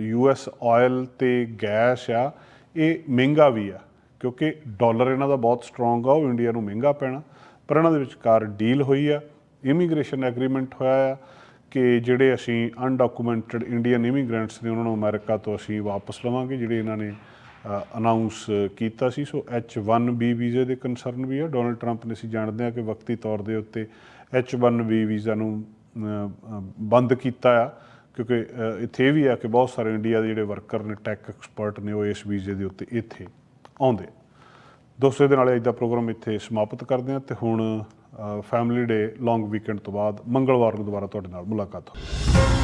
ਯੂਐਸ ਆਇਲ ਤੇ ਗੈਸ ਆ, ਇਹ ਮਹਿੰਗਾ ਵੀ ਆ, ਕਿਉਂਕਿ ਡਾਲਰ ਇਹਨਾਂ ਦਾ ਬਹੁਤ ਸਟਰੋਂਗ ਆ, ਉਹ ਇੰਡੀਆ ਨੂੰ ਮਹਿੰਗਾ ਪੈਣਾ। ਪਰ ਇਹਨਾਂ ਦੇ ਵਿਚਕਾਰ ਡੀਲ ਹੋਈ ਆ ਇਮੀਗ੍ਰੇਸ਼ਨ ਐਗਰੀਮੈਂਟ ਹੋਇਆ ਆ ਕਿ ਜਿਹੜੇ ਅਸੀਂ ਅਨਡਾਕੂਮੈਂਟਡ ਇੰਡੀਅਨ ਇਮੀਗ੍ਰੈਂਟਸ ਨੇ, ਉਹਨਾਂ ਨੂੰ ਅਮਰੀਕਾ ਤੋਂ ਅਸੀਂ ਵਾਪਸ ਲਵਾਂਗੇ, ਜਿਹੜੇ ਇਹਨਾਂ ਨੇ ਅਨਾਉਂਸ ਕੀਤਾ ਸੀ। ਸੋ H1B ਵੀਜ਼ੇ ਦੇ ਕੰਸਰਨ ਵੀ ਆ। ਡੋਨਲਡ ਟਰੰਪ ਨੇ ਅਸੀਂ ਜਾਣਦੇ ਆ ਕਿ ਵਕਤੀ ਤੌਰ ਦੇ ਉੱਤੇ H1B ਵੀਜ਼ਾ ਨੂੰ ਬੰਦ ਕੀਤਾ ਆ, ਕਿਉਂਕਿ ਇੱਥੇ ਇਹ ਵੀ ਆ ਕਿ ਬਹੁਤ ਸਾਰੇ ਇੰਡੀਆ ਦੇ ਜਿਹੜੇ ਵਰਕਰ ਨੇ ਟੈਕ ਐਕਸਪਰਟ ਨੇ, ਉਹ ਇਸ ਵੀਜ਼ੇ ਦੇ ਉੱਤੇ ਇੱਥੇ ਆਉਂਦੇ। ਦੋਸਤੋ ਦੇ ਨਾਲ ਅੱਜ ਦਾ ਪ੍ਰੋਗਰਾਮ ਇੱਥੇ ਸਮਾਪਤ ਕਰਦੇ ਹਾਂ ਤੇ ਹੁਣ ਫੈਮਿਲੀ ਡੇ ਲੌਂਗ ਵੀਕਐਂਡ ਤੋਂ ਬਾਅਦ ਮੰਗਲਵਾਰ ਨੂੰ ਦੁਬਾਰਾ ਤੁਹਾਡੇ ਨਾਲ ਮੁਲਾਕਾਤ ਹੋਵੇਗੀ